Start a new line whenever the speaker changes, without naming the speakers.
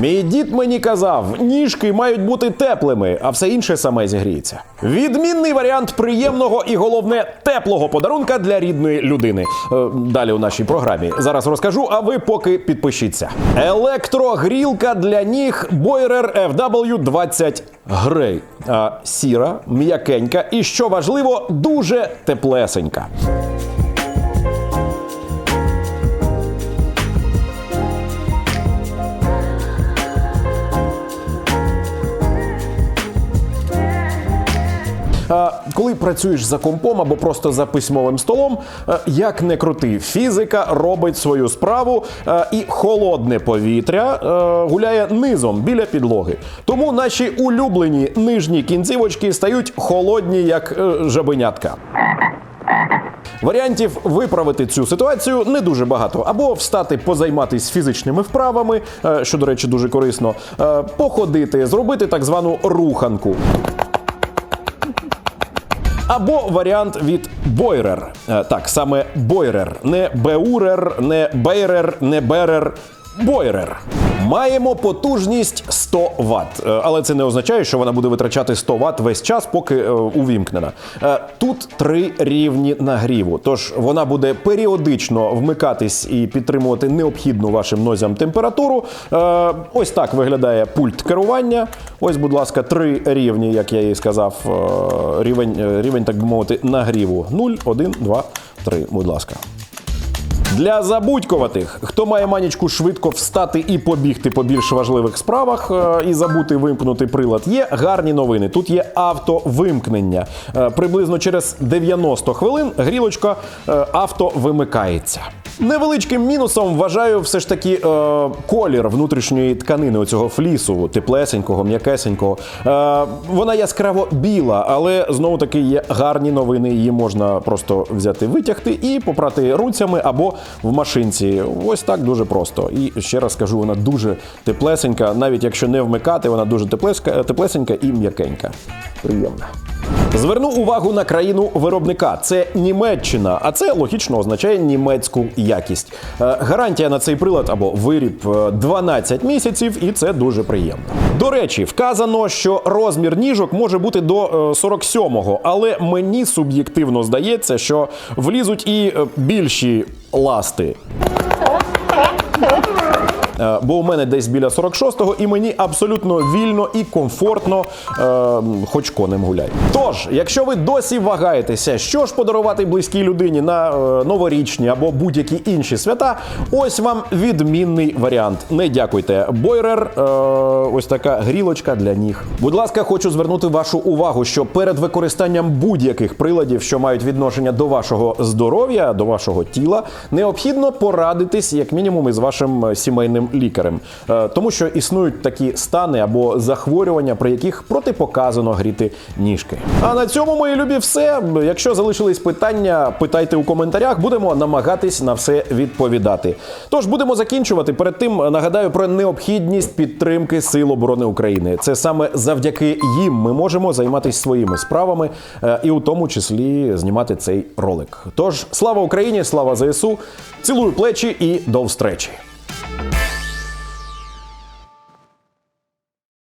Мій дід мені казав, ніжки мають бути теплими, а все інше саме зігріється. Відмінний варіант приємного і головне теплого подарунка для рідної людини. Е, далі у нашій програмі. Зараз розкажу, а ви поки підпишіться. Електрогрілка для ніг Boirer FW20 Grey. А, сіра, м'якенька і що важливо, дуже теплесенька. Коли працюєш за компом або просто за письмовим столом, е, як не крути, фізика робить свою справу, е, і холодне повітря е, гуляє низом біля підлоги. Тому наші улюблені нижні кінцівочки стають холодні, як жабенятка. Варіантів виправити цю ситуацію не дуже багато. Або встати позайматися фізичними вправами, що, до речі, дуже корисно, походити, зробити так звану руханку. Або варіант від Бойрер. Так, саме Бойрер. Не Беурер, не Бейрер, не Берер. Бойрер. Маємо потужність 100 Вт. Е, Але це не означає, що вона буде витрачати 100 Вт весь час, поки е, увімкнена. Е, Тут три рівні нагріву. Тож вона буде періодично вмикатись і підтримувати необхідну вашим нозям температуру. Ось так виглядає пульт керування. Ось, будь ласка, три рівні, як я і сказав, рівень, рівень, так би мовити, нагріву. 0, 1, 2, 3, будь ласка. Для забудькуватих, хто має манічку швидко встати і побігти по більш важливих справах е, і забути вимкнути прилад, є гарні новини. Тут є автовимкнення. Е, Приблизно через 90 хвилин грілочка автовимикається. авто вимикається. Невеличким мінусом вважаю все ж таки е, колір внутрішньої тканини оцього флісу, теплесенького, м'якесенького. Е, вона яскраво біла, але знову таки є гарні новини. Її можна просто взяти, витягти і попрати руцями або в машинці. Ось так дуже просто. І ще раз скажу, вона дуже теплесенька. Навіть якщо не вмикати, вона дуже теплесенька і м'якенька. Приємна. Зверну увагу на країну виробника. Це Німеччина, а це логічно означає німецьку якість. Е, Гарантія на цей прилад або виріб е, 12 місяців, і це дуже приємно. До речі, вказано, що розмір ніжок може бути до е, 47-го, але мені суб'єктивно здається, що влізуть і е, більші ласти. Е, Бо у мене десь біля 46-го, і мені абсолютно вільно і комфортно, е, хоч конем гуляй. Тож, якщо ви досі вагаєтеся, що ж подарувати близькій людині на е, новорічні або будь-які інші свята, ось вам відмінний варіант. Не дякуйте. Бойрер, е, ось така грілочка для ніг. Будь ласка, хочу звернути вашу увагу, що перед використанням будь-яких приладів, що мають відношення до вашого здоров'я, до вашого тіла, необхідно порадитись як мінімум із вашим е, лікарем, Е, тому що існують такі стани або захворювання, при яких протипоказано гріти ніжки. А на цьому, мої любі, все. Якщо залишились питання, питайте у коментарях. Будемо намагатись на все відповідати. Тож будемо закінчувати. Перед тим нагадаю про необхідність підтримки Сил оборони України. Це саме завдяки їм ми можемо займатися своїми справами е, і у тому числі знімати цей ролик. Тож слава Україні, слава ЗСУ! Цілую плечі і до встречі!